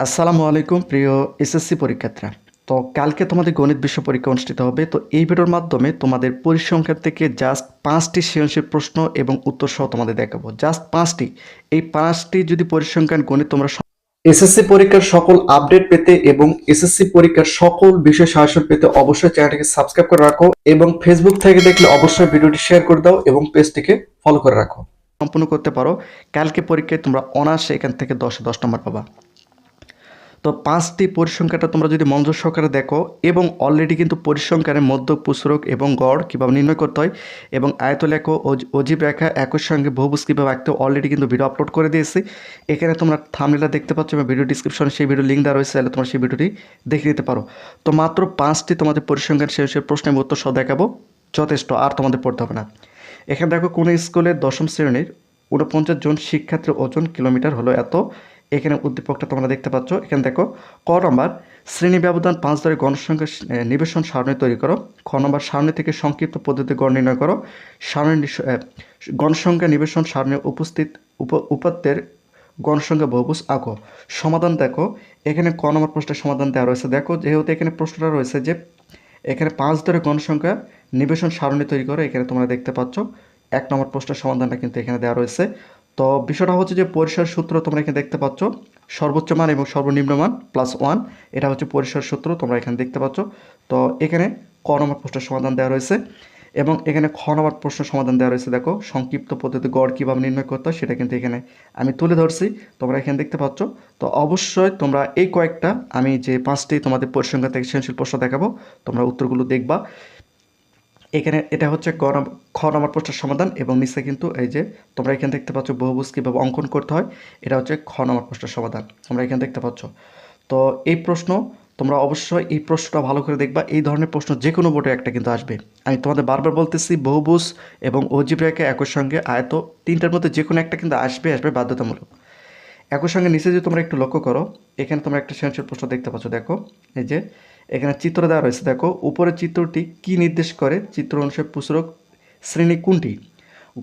আসসালামু আলাইকুম, প্রিয় এসএসসি পরীক্ষার্থীরা। তো কালকে তোমাদের গণিত বিশ্ব পরীক্ষা অনুষ্ঠিত হবে। তো এই ভিডিওর মাধ্যমে তোমাদের পরিসংখ্যান থেকে জাস্ট পাঁচটি সৃজনশীল প্রশ্ন এবং উত্তর সহ তোমাদের দেখাবো। জাস্ট পাঁচটি। এই পাঁচটি যদি পরিসংখ্যান, গণিত তোমরা এসএসসি পরীক্ষার সকল আপডেট পেতে এবং এসএসসি পরীক্ষার সকল বিষয় সাহায্য পেতে অবশ্যই চ্যানেলটিকে সাবস্ক্রাইব করে রাখো এবং ফেসবুক থেকে দেখলে অবশ্যই ভিডিওটি শেয়ার করে দাও এবং পেজটিকে ফলো করে রাখো। সম্পূর্ণ করতে পারো। কালকে পরীক্ষায় তোমরা অনার্সে এখান থেকে দশে দশ নম্বর পাবা। তো পাঁচটি পরিসংখ্যাটা তোমরা যদি মনোযোগ সহকারে দেখো, এবং অলরেডি কিন্তু পরিসংখ্যানে মধ্য পুস্তক এবং গড় কীভাবে নির্ণয় করতে হয়, এবং আয়ত লেখো অজীব রেখা একই সঙ্গে বহুবুজ কীভাবে আঁকতে অলরেডি কিন্তু ভিডিও আপলোড করে দিয়েছি। এখানে তোমরা থামলিলা দেখতে পাচ্ছ এবং ভিডিও ডিসক্রিপশনে সেই ভিডিও লিঙ্ক দেওয়া রয়েছে, তাহলে তোমরা সেই ভিডিওটি দেখে নিতে পারো। তো মাত্র পাঁচটি তোমাদের পরিসংখ্যান শেষ প্রশ্নের উত্তর সহ দেখাবো, যথেষ্ট, আর তোমাদের পড়তে হবে না। এখানে দেখো কোনো স্কুলের দশম শ্রেণির ঊনপঞ্চাশ জন শিক্ষার্থীর ওজন কিলোমিটার হলো এত এখানে উদ্দীপকটা তোমরা দেখতে পাচ্ছ। এখানে দেখো, ক নম্বর, শ্রেণি ব্যবধান পাঁচ ধরে গণসংখ্যা নিবেশন সারণী তৈরি করো। খ নম্বর, সারণী থেকে সংক্ষিপ্ত পদ্ধতি গড় নির্ণয় করো। সারণী গণসংখ্যা নিবেশন সারণী উপস্থিত উপ উপাত্তের গণসংখ্যা বহুভুজ আঁকো। সমাধান দেখো, এখানে ক নম্বর প্রশ্নের সমাধান দেওয়া রয়েছে। দেখো, যেহেতু এখানে প্রশ্নটা রয়েছে যে, এখানে পাঁচ ধরে গণসংখ্যা নিবেশন সারণী তৈরি করো, এখানে তোমরা দেখতে পাচ্ছ। এক নম্বর প্রশ্নের সমাধানটা কিন্তু এখানে দেওয়া রয়েছে। তো বিষয়টা হচ্ছে যে পরিসর সূত্র তোমরা এখানে দেখতে পাচ্ছ। সর্বোচ্চ মান এবং সর্বনিম্ন মান প্লাস ওয়ান এটা হচ্ছে পরিসর সূত্র তোমরা এখানে দেখতে পাচ্ছ। তো এখানে ক নম্বর প্রশ্নের সমাধান দেওয়া রয়েছে এবং এখানে খ নম্বর প্রশ্নের সমাধান দেওয়া রয়েছে। দেখো, সংক্ষিপ্ত পদ্ধতি গড় কীভাবে নির্ণয় করতে হয় সেটা কিন্তু এখানে আমি তুলে ধরছি। তোমরা এখানে দেখতে পাচ্ছ। তো অবশ্যই তোমরা এই কয়েকটা, আমি যে পাঁচটি তোমাদের পরিসংখ্যান থেকে সৃজনশীল প্রশ্ন দেখাবো, তোমরা উত্তরগুলো দেখবা। এখানে এটা হচ্ছে নম্বর, খ নম্বর প্রশ্নের সমাধান এবং নিচে কিন্তু এই যে তোমরা এখানে দেখতে পাচ্ছ বহুভুজ কীভাবে অঙ্কন করতে হয়, এটা হচ্ছে খ নম্বর প্রশ্নের সমাধান, তোমরা এখানে দেখতে পাচ্ছ। তো এই প্রশ্ন তোমরা অবশ্যই এই প্রশ্নটা ভালো করে দেখবা, এই ধরনের প্রশ্ন যে কোনো বোর্ডে একটা কিন্তু আসবে। আমি তোমাদের বারবার বলতেছি, বহুভুজ এবং অজিব রেখা একই সঙ্গে আয়ত তিনটার মধ্যে যে কোনো একটা কিন্তু আসবে আসবে বাধ্যতামূলক। একই সঙ্গে নিচে যদি তোমরা একটু লক্ষ্য করো, এখানে তোমরা একটা সৃজনশীল প্রশ্ন দেখতে পাচ্ছ, দেখো, এই যে এখানে চিত্র দেওয়া রয়েছে। দেখো উপরের চিত্রটি কি নির্দেশ করে? চিত্র অনুসারে পুস্তক শ্রেণি কোনটি?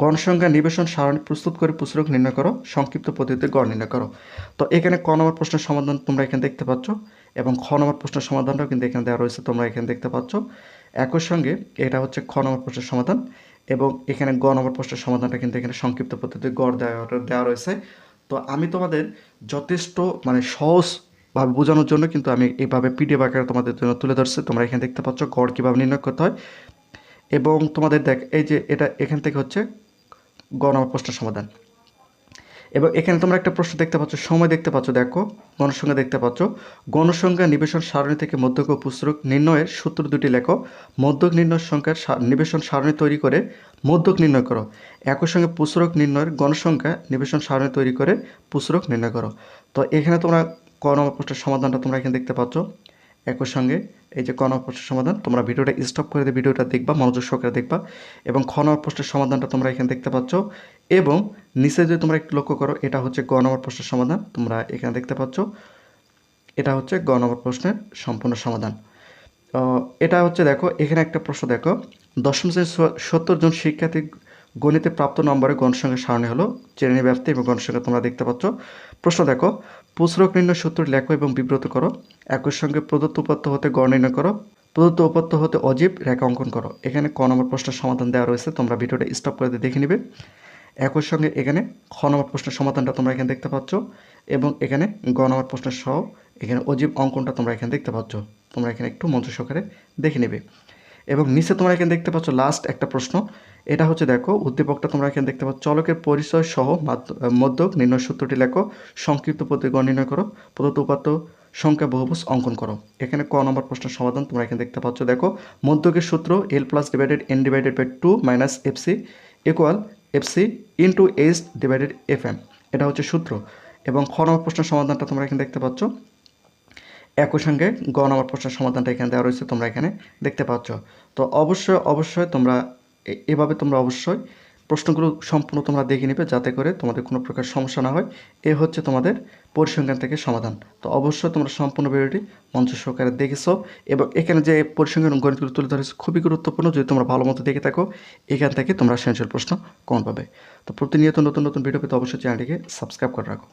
গণসংখ্যা নিবেশন সারণী প্রস্তুত করে পুস্তক নির্ণয় করো, সংক্ষিপ্ত পদ্ধতিতে গড় নির্ণয় করো। তো এখানে ক নম্বর প্রশ্নের সমাধান তোমরা এখানে দেখতে পাচ্ছ এবং খ নম্বর প্রশ্নের সমাধানটাও কিন্তু এখানে দেওয়া রয়েছে, তোমরা এখানে দেখতে পাচ্ছ। একই সঙ্গে এটা হচ্ছে খ নম্বর প্রশ্নের সমাধান এবং এখানে গ নম্বর প্রশ্নের সমাধানটা কিন্তু এখানে সংক্ষিপ্ত পদ্ধতিতে গড় দেওয়া দেওয়া রয়েছে। তো আমি তোমাদের যথেষ্ট মানে সহজভাবে বোঝানোর জন্য কিন্তু আমি এইভাবে পিডিএফ আকারে তোমাদের জন্য তুলে ধরছি। তোমরা এখানে দেখতে পাচ্ছ গড় কীভাবে নির্ণয় করতে হয়। এবং তোমাদের দেখ, এই যে এটা এখান থেকে হচ্ছে গ নম্বর প্রশ্নের সমাধান। এবং এখানে তোমরা একটা প্রশ্ন দেখতে পাচ্ছ, সময় দেখতে পাচ্ছ, দেখো, গণসংখ্যা দেখতে পাচ্ছ। গণসংখ্যা নিবেশন সারণী থেকে মধ্যক ও পুস্তক নির্ণয়ের সূত্র দুটি লেখো। মধ্যক নির্ণয় সংখ্যার নিবেশন সারণী তৈরি করে মধ্যক নির্ণয় করো। একই সঙ্গে পুস্তক নির্ণয়ের গণসংখ্যা নিবেশন সারণী তৈরি করে পুস্তক নির্ণয় করো। তো এখানে তোমরা ক নম্বর প্রশ্নের সমাধানটা তোমরা এখানে দেখতে পাচ্ছ। একই সঙ্গে এই যে ক নম্বর প্রশ্নের সমাধান, তোমরা ভিডিওটা স্টপ করে দিয়ে ভিডিওটা দেখবা, মনোযোগ সহকারে দেখবা এবং খ নম্বর প্রশ্নের সমাধানটা তোমরা এখানে দেখতে পাচ্ছ এবং নিচে যদি তোমরা একটু লক্ষ্য করো, এটা হচ্ছে গ নম্বর প্রশ্নের সমাধান। তোমরা এখানে দেখতে পাচ্ছ, এটা হচ্ছে গ নম্বর প্রশ্নের সম্পূর্ণ সমাধান। এটা হচ্ছে দেখো, এখানে একটা প্রশ্ন দেখো, দশম শ্রেণির সত্তর জন শিক্ষার্থী গণিতে প্রাপ্ত নম্বরে গণসংখ্যা সারণী হলো শ্রেণি ব্যাপ্তি এবং গণসংখ্যা তোমরা দেখতে পাচ্ছ। প্রশ্ন দেখো, পুস্তক নির্ণয় সূত্র লেখো এবং বিব্রত করো। একই সঙ্গে প্রদত্ত উপাত্ত হতে গড় নির্ণয় করো, প্রদত্ত উপাত্ত হতে অজীব রেখা অঙ্কন করো। এখানে ক নম্বর প্রশ্নের সমাধান দেওয়া রয়েছে, তোমরা ভিডিওটা স্টপ করে দেখে নিবে। একই সঙ্গে এখানে খ নম্বর প্রশ্নের সমাধানটা তোমরা এখানে দেখতে পাচ্ছ এবং এখানে গ নম্বর প্রশ্নের সহ এখানে অজীব অঙ্কনটা তোমরা এখানে দেখতে পাচ্ছ। তোমরা এখানে একটু মনোযোগ সহকারে দেখে নেবে। এবং নিচে তোমরা এখানে দেখতে পাচ্ছ লাস্ট একটা প্রশ্ন এটা হচ্ছে দেখো, উদ্দীপকটা তোমরা এখানে দেখতে পাচ্ছ। চলকের পরিচয় সহ মাধ্য- মধ্যক নির্ণয় সূত্রটি লেখো। সংক্ষিপ্ত পদ্ধতি গণ নির্ণয় করো। প্রদত্ত উপাত্ত সংখ্যা বহুভুজ অঙ্কন করো। এখানে ক নম্বর প্রশ্নের সমাধান তোমরা এখানে দেখতে পাচ্ছ। দেখো, মধ্যকের সূত্র L plus divided N divided by two minus F C equal F C into H divided F M এটা হচ্ছে সূত্র। এবং খ নম্বর প্রশ্নের সমাধানটা তোমরা এখানে দেখতে পাচ্ছ। একই সঙ্গে গ নম্বর প্রশ্নের সমাধানটা এখানে দেওয়া রয়েছে তোমরা এখানে দেখতে পাচ্ছ। তো অবশ্যই অবশ্যই তোমরা এভাবে তোমরা অবশ্যই প্রশ্নগুলো সম্পূর্ণ তোমরা দেখে নেবে, যাতে করে তোমাদের কোনো প্রকার সমস্যা না হয়। এ হচ্ছে তোমাদের পরিসংখ্যান থেকে সমাধান। তো অবশ্যই তোমরা সম্পূর্ণ ভিডিওটি মঞ্চ সহকারে দেখেছ এবং এখানে যে পরিসংখ্যান গণিতগুলো তুলে ধরেছে, খুবই গুরুত্বপূর্ণ। যদি তোমরা ভালো মতো দেখে থাকো, এখান থেকে তোমরা সৃজনশীল প্রশ্ন কম পাবে। তো প্রতিনিয়ত নতুন নতুন ভিডিও পেতে অবশ্যই চ্যানেলটিকে সাবস্ক্রাইব করে রাখো।